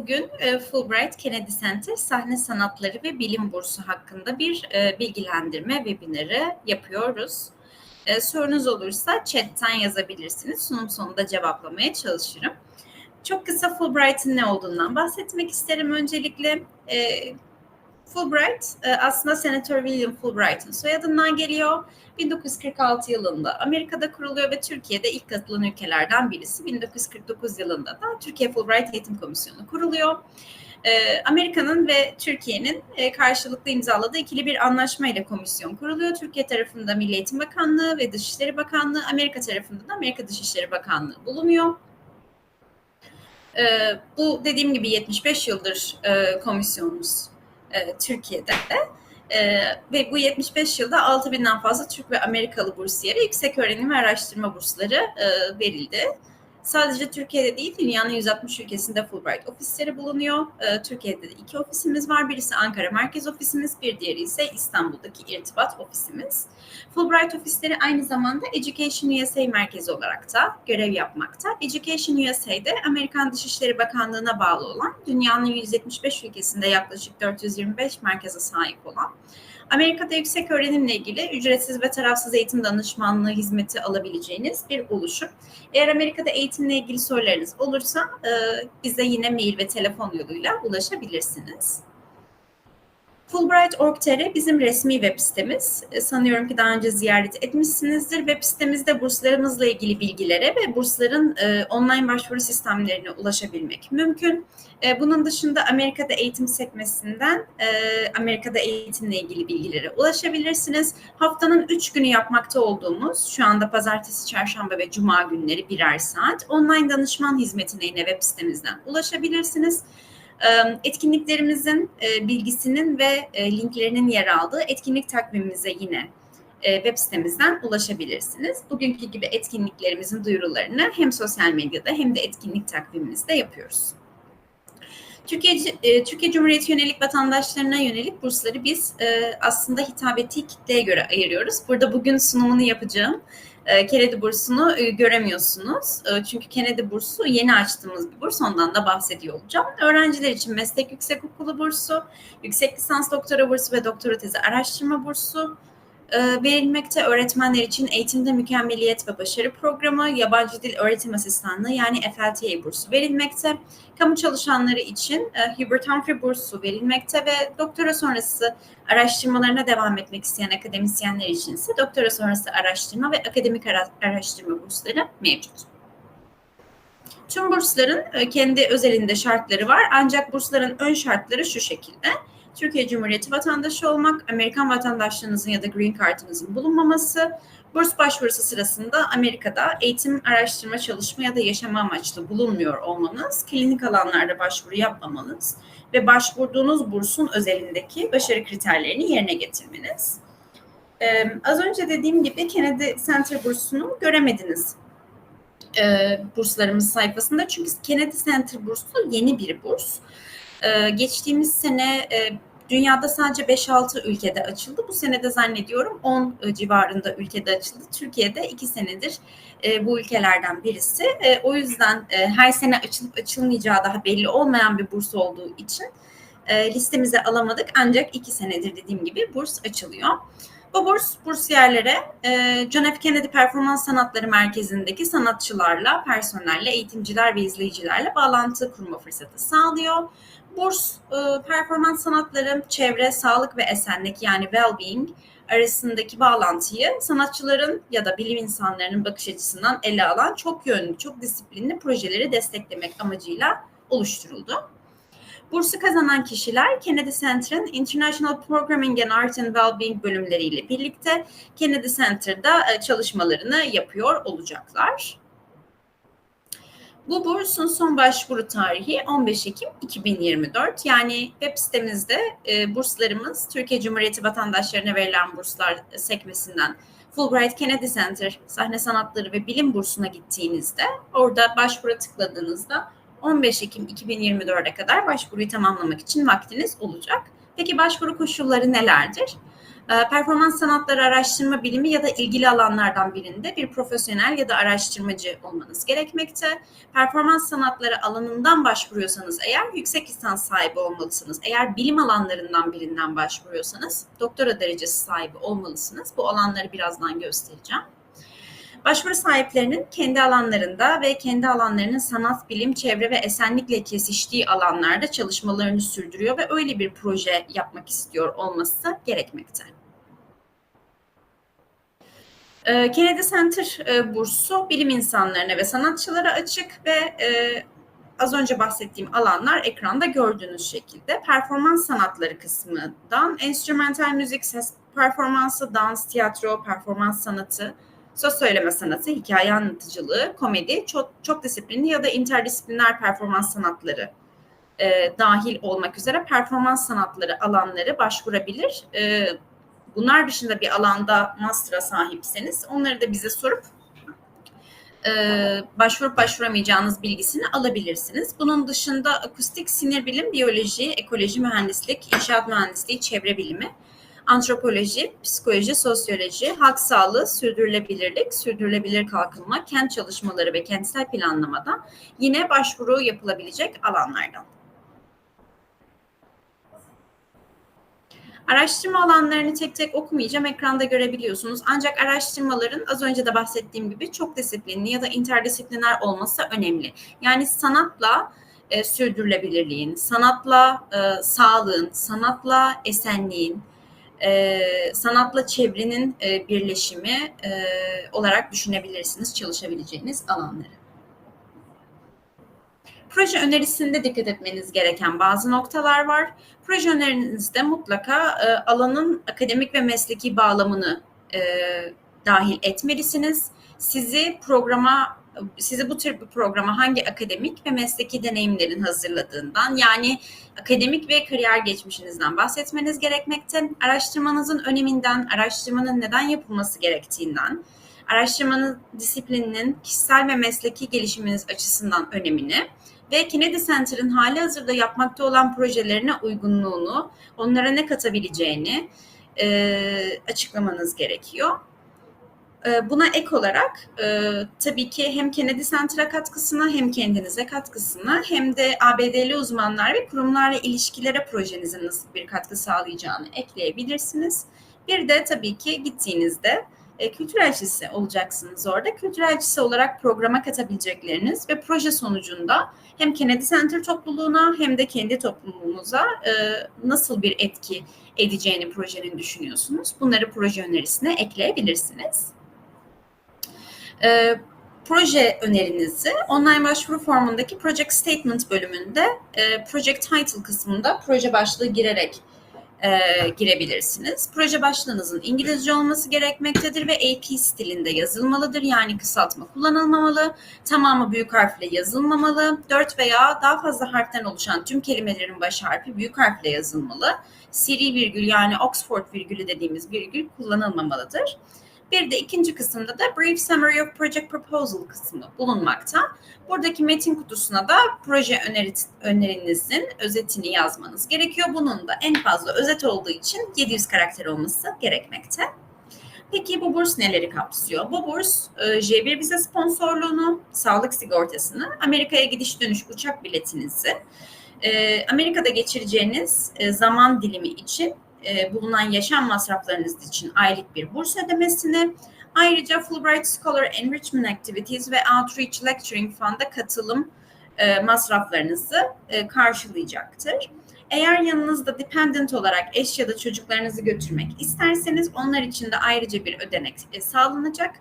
Bugün e, Fulbright Kennedy Center Sahne Sanatları ve Bilim Bursu hakkında bir e, bilgilendirme webinarı yapıyoruz. E, sorunuz olursa chatten yazabilirsiniz. Sunum sonunda cevaplamaya çalışırım. Çok kısa Fulbright'ın ne olduğundan bahsetmek isterim öncelikle. Fulbright aslında Senator William Fulbright'ın soyadından geliyor. 1946 yılında Amerika'da kuruluyor ve Türkiye'de ilk katılan ülkelerden birisi. 1949 yılında da Türkiye Fulbright Eğitim Komisyonu kuruluyor. Amerika'nın ve Türkiye'nin karşılıklı imzaladığı ikili bir anlaşma ile komisyon kuruluyor. Türkiye tarafında Milli Eğitim Bakanlığı ve Dışişleri Bakanlığı, Amerika tarafında da Amerika Dışişleri Bakanlığı bulunuyor. bu dediğim gibi 75 yıldır komisyonumuz Türkiye'de. Ee, ve bu 75 yılda 6000'den fazla Türk ve Amerikalı bursiyere yüksek öğrenim ve araştırma bursları e, verildi. Sadece Türkiye'de değil, dünyanın 160 ülkesinde Fulbright ofisleri bulunuyor. Ee, Türkiye'de de iki ofisimiz var. Birisi Ankara Merkez Ofisimiz, bir diğeri ise İstanbul'daki irtibat ofisimiz. Fulbright ofisleri aynı zamanda Education USA merkezi olarak da görev yapmakta. Education USA'de Amerikan Dışişleri Bakanlığı'na bağlı olan, dünyanın 175 ülkesinde yaklaşık 425 merkeze sahip olan Amerika'da yüksek öğrenimle ilgili ücretsiz ve tarafsız eğitim danışmanlığı hizmeti alabileceğiniz bir oluşum. Eğer Amerika'da eğitimle ilgili sorularınız olursa e, bize yine mail ve telefon yoluyla ulaşabilirsiniz. Fulbright.org.tr bizim resmi web sitemiz. E, sanıyorum ki daha önce ziyaret etmişsinizdir. Web sitemizde burslarımızla ilgili bilgilere ve bursların e, online başvuru sistemlerine ulaşabilmek mümkün. E, bunun dışında Amerika'da eğitim sekmesinden e, Amerika'da eğitimle ilgili bilgilere ulaşabilirsiniz. Haftanın üç günü yapmakta olduğumuz şu anda pazartesi, çarşamba ve cuma günleri birer saat online danışman hizmetine yine web sitemizden ulaşabilirsiniz. Etkinliklerimizin bilgisinin ve linklerinin yer aldığı etkinlik takvimimize yine web sitemizden ulaşabilirsiniz. Bugünkü gibi etkinliklerimizin duyurularını hem sosyal medyada hem de etkinlik takvimimizde yapıyoruz. Türkiye, Türkiye Cumhuriyeti yönelik vatandaşlarına yönelik bursları biz aslında hitap ettiği kitleye göre ayırıyoruz. Burada bugün sunumunu yapacağım e, Kennedy bursunu e, göremiyorsunuz. E, çünkü Kennedy bursu yeni açtığımız bir burs. Ondan da bahsediyor olacağım. Öğrenciler için meslek yüksekokulu bursu, yüksek lisans doktora bursu ve doktora tezi araştırma bursu verilmekte. Öğretmenler için eğitimde mükemmeliyet ve başarı programı, yabancı dil öğretim asistanlığı yani FLTA bursu verilmekte. Kamu çalışanları için Hubert Humphrey bursu verilmekte ve doktora sonrası araştırmalarına devam etmek isteyen akademisyenler için ise doktora sonrası araştırma ve akademik araştırma bursları mevcut. Tüm bursların kendi özelinde şartları var ancak bursların ön şartları şu şekilde. Türkiye Cumhuriyeti vatandaşı olmak, Amerikan vatandaşlığınızın ya da green card'ınızın bulunmaması, burs başvurusu sırasında Amerika'da eğitim, araştırma, çalışma ya da yaşama amaçlı bulunmuyor olmanız, klinik alanlarda başvuru yapmamanız ve başvurduğunuz bursun özelindeki başarı kriterlerini yerine getirmeniz. Ee, az önce dediğim gibi Kennedy Center bursunu göremediniz e, burslarımız sayfasında. Çünkü Kennedy Center bursu yeni bir burs. Ee, geçtiğimiz sene e, dünyada sadece 5-6 ülkede açıldı. Bu sene de zannediyorum 10 e, civarında ülkede açıldı. Türkiye'de 2 senedir e, bu ülkelerden birisi. O yüzden her sene açılıp açılmayacağı daha belli olmayan bir burs olduğu için listemize alamadık. Ancak 2 senedir dediğim gibi burs açılıyor. Bu burs bursiyerlere e, John F. Kennedy Performans Sanatları Merkezi'ndeki sanatçılarla, personelle, eğitimciler ve izleyicilerle bağlantı kurma fırsatı sağlıyor. Burs e, performans sanatları, çevre, sağlık ve esenlik yani well-being arasındaki bağlantıyı sanatçıların ya da bilim insanlarının bakış açısından ele alan çok yönlü, çok disiplinli projeleri desteklemek amacıyla oluşturuldu. Bursu kazanan kişiler Kennedy Center'ın International Programming and Art and Wellbeing bölümleriyle birlikte Kennedy Center'da e, çalışmalarını yapıyor olacaklar. Bu bursun son başvuru tarihi 15 Ekim 2024. Yani web sitemizde e, burslarımız Türkiye Cumhuriyeti vatandaşlarına verilen burslar sekmesinden Fulbright Kennedy Center sahne sanatları ve bilim bursuna gittiğinizde orada başvura tıkladığınızda 15 Ekim 2024'e kadar başvuruyu tamamlamak için vaktiniz olacak. Peki başvuru koşulları nelerdir? Ee, performans sanatları araştırma bilimi ya da ilgili alanlardan birinde bir profesyonel ya da araştırmacı olmanız gerekmekte. Performans sanatları alanından başvuruyorsanız eğer yüksek lisans sahibi olmalısınız. Eğer bilim alanlarından birinden başvuruyorsanız doktora derecesi sahibi olmalısınız. Bu alanları birazdan göstereceğim. Başvuru sahiplerinin kendi alanlarında ve kendi alanlarının sanat, bilim, çevre ve esenlikle kesiştiği alanlarda çalışmalarını sürdürüyor ve öyle bir proje yapmak istiyor olması gerekmekte. Ee, Kennedy Center e, bursu bilim insanlarına ve sanatçılara açık ve e, az önce bahsettiğim alanlar ekranda gördüğünüz şekilde performans sanatları kısmından enstrümantal müzik, ses performansı, dans, tiyatro, performans sanatı, söz söyleme sanatı, hikaye anlatıcılığı, komedi, çok, çok disiplinli ya da interdisipliner performans sanatları e, dahil olmak üzere performans sanatları alanları başvurabilir. E, bunlar dışında bir alanda master'a sahipseniz onları da bize sorup e, başvurup başvuramayacağınız bilgisini alabilirsiniz. Bunun dışında akustik, sinir bilim, biyoloji, ekoloji, mühendislik, inşaat mühendisliği, çevre bilimi, antropoloji, psikoloji, sosyoloji, halk sağlığı, sürdürülebilirlik, sürdürülebilir kalkınma, kent çalışmaları ve kentsel planlamada yine başvuru yapılabilecek alanlardan. Araştırma alanlarını tek tek okumayacağım. Ekranda görebiliyorsunuz. Ancak araştırmaların az önce de bahsettiğim gibi çok disiplinli ya da interdisipliner olması önemli. Yani sanatla e, sürdürülebilirliğin, sanatla e, sağlığın, sanatla esenliğin, e, sanatla çevrenin e, birleşimi e, olarak düşünebilirsiniz çalışabileceğiniz alanları. Proje önerisinde dikkat etmeniz gereken bazı noktalar var. Proje önerinizde mutlaka e, alanın akademik ve mesleki bağlamını e, dahil etmelisiniz. Sizi programa sizi bu tür bir programa hangi akademik ve mesleki deneyimlerin hazırladığından yani akademik ve kariyer geçmişinizden bahsetmeniz gerekmekte. Araştırmanızın öneminden, araştırmanın neden yapılması gerektiğinden, araştırmanın disiplininin kişisel ve mesleki gelişiminiz açısından önemini ve Kennedy Center'ın hali hazırda yapmakta olan projelerine uygunluğunu, onlara ne katabileceğini e, açıklamanız gerekiyor. E, buna ek olarak e, tabii ki hem Kennedy Center'a katkısına hem kendinize katkısına hem de ABD'li uzmanlar ve kurumlarla ilişkilere projenizin nasıl bir katkı sağlayacağını ekleyebilirsiniz. Bir de tabii ki gittiğinizde e, kültür elçisi olacaksınız orada. Kültür elçisi olarak programa katabilecekleriniz ve proje sonucunda hem Kennedy Center topluluğuna hem de kendi topluluğunuza e, nasıl bir etki edeceğini projenin düşünüyorsunuz. Bunları proje önerisine ekleyebilirsiniz. E, proje önerinizi online başvuru formundaki Project Statement bölümünde e, Project Title kısmında proje başlığı girerek e, girebilirsiniz. Proje başlığınızın İngilizce olması gerekmektedir ve AP stilinde yazılmalıdır. Yani kısaltma kullanılmamalı. Tamamı büyük harfle yazılmamalı. Dört veya daha fazla harften oluşan tüm kelimelerin baş harfi büyük harfle yazılmalı. Siri virgül yani Oxford virgülü dediğimiz virgül kullanılmamalıdır. Bir de ikinci kısımda da Brief Summary of Project Proposal kısmı bulunmakta. Buradaki metin kutusuna da proje öneri, önerinizin özetini yazmanız gerekiyor. Bunun da en fazla özet olduğu için 700 karakter olması gerekmekte. Peki bu burs neleri kapsıyor? Bu burs e, J1 vize sponsorluğunu, sağlık sigortasını, Amerika'ya gidiş dönüş uçak biletinizi, e, Amerika'da geçireceğiniz e, zaman dilimi için e, bulunan yaşam masraflarınız için aylık bir burs ödemesini, ayrıca Fulbright Scholar Enrichment Activities ve Outreach Lecturing Fund'a katılım e, masraflarınızı e, karşılayacaktır. Eğer yanınızda dependent olarak eş ya da çocuklarınızı götürmek isterseniz onlar için de ayrıca bir ödenek e, sağlanacak.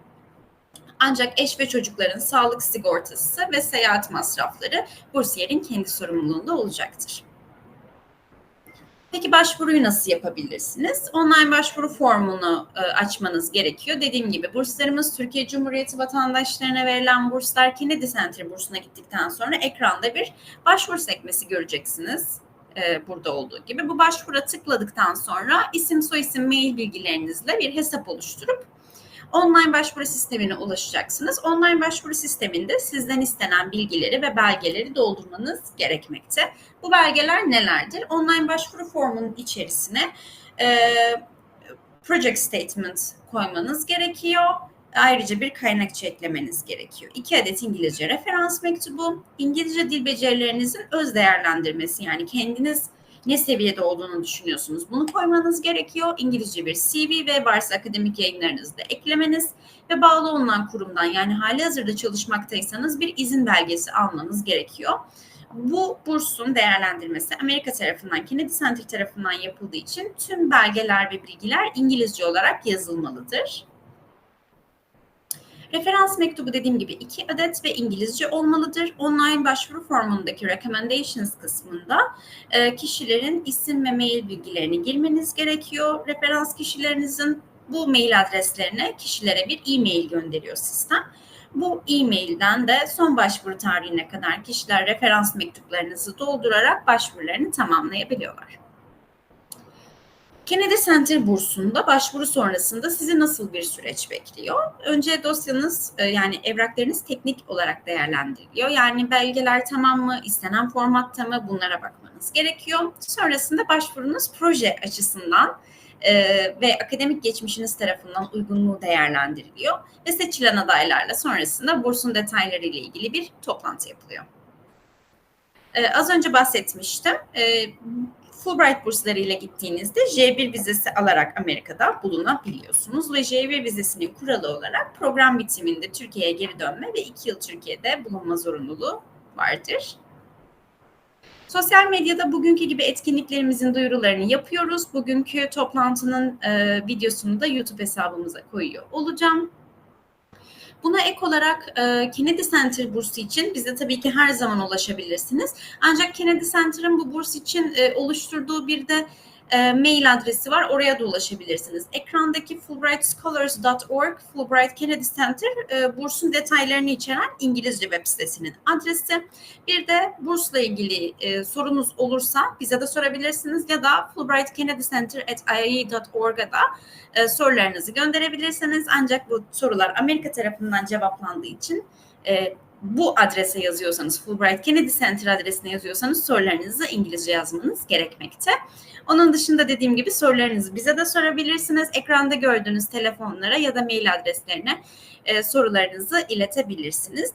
Ancak eş ve çocukların sağlık sigortası ve seyahat masrafları bursiyerin kendi sorumluluğunda olacaktır. Peki başvuruyu nasıl yapabilirsiniz? Online başvuru formunu e, açmanız gerekiyor. Dediğim gibi burslarımız Türkiye Cumhuriyeti vatandaşlarına verilen burslar Kennedy Center bursuna gittikten sonra ekranda bir başvuru sekmesi göreceksiniz. E, burada olduğu gibi. Bu başvura tıkladıktan sonra isim, soyisim, mail bilgilerinizle bir hesap oluşturup online başvuru sistemine ulaşacaksınız. Online başvuru sisteminde sizden istenen bilgileri ve belgeleri doldurmanız gerekmekte. Bu belgeler nelerdir? Online başvuru formunun içerisine e, project statement koymanız gerekiyor. Ayrıca bir kaynakçı eklemeniz gerekiyor. İki adet İngilizce referans mektubu, İngilizce dil becerilerinizin öz değerlendirmesi yani kendiniz ne seviyede olduğunu düşünüyorsunuz. Bunu koymanız gerekiyor. İngilizce bir CV ve varsa akademik yayınlarınızı da eklemeniz ve bağlı olunan kurumdan yani hali hazırda çalışmaktaysanız bir izin belgesi almanız gerekiyor. Bu bursun değerlendirmesi Amerika tarafından, Kennedy Center tarafından yapıldığı için tüm belgeler ve bilgiler İngilizce olarak yazılmalıdır. Referans mektubu dediğim gibi iki adet ve İngilizce olmalıdır. Online başvuru formundaki recommendations kısmında e, kişilerin isim ve mail bilgilerini girmeniz gerekiyor. Referans kişilerinizin bu mail adreslerine kişilere bir e-mail gönderiyor sistem. Bu e-mailden de son başvuru tarihine kadar kişiler referans mektuplarınızı doldurarak başvurularını tamamlayabiliyorlar. Kennedy Center bursunda başvuru sonrasında sizi nasıl bir süreç bekliyor? Önce dosyanız e, yani evraklarınız teknik olarak değerlendiriliyor. Yani belgeler tamam mı, istenen formatta mı bunlara bakmanız gerekiyor. Sonrasında başvurunuz proje açısından e, ve akademik geçmişiniz tarafından uygunluğu değerlendiriliyor ve seçilen adaylarla sonrasında bursun detayları ile ilgili bir toplantı yapılıyor. E, az önce bahsetmiştim. E, Fulbright bursları ile gittiğinizde J1 vizesi alarak Amerika'da bulunabiliyorsunuz ve J1 vizesinin kuralı olarak program bitiminde Türkiye'ye geri dönme ve iki yıl Türkiye'de bulunma zorunluluğu vardır. Sosyal medyada bugünkü gibi etkinliklerimizin duyurularını yapıyoruz. Bugünkü toplantının e, videosunu da YouTube hesabımıza koyuyor olacağım. Buna ek olarak e, Kennedy Center bursu için bize tabii ki her zaman ulaşabilirsiniz. Ancak Kennedy Center'ın bu burs için e, oluşturduğu bir de e, mail adresi var. Oraya da ulaşabilirsiniz. Ekrandaki fulbrightscholars.org Fulbright Kennedy Center e, bursun detaylarını içeren İngilizce web sitesinin adresi. Bir de bursla ilgili e, sorunuz olursa bize de sorabilirsiniz ya da Fulbright Kennedy Center at IAE.org'a da e, sorularınızı gönderebilirsiniz. Ancak bu sorular Amerika tarafından cevaplandığı için e, bu adrese yazıyorsanız, Fulbright Kennedy Center adresine yazıyorsanız sorularınızı İngilizce yazmanız gerekmekte. Onun dışında dediğim gibi sorularınızı bize de sorabilirsiniz. Ekranda gördüğünüz telefonlara ya da mail adreslerine e, sorularınızı iletebilirsiniz.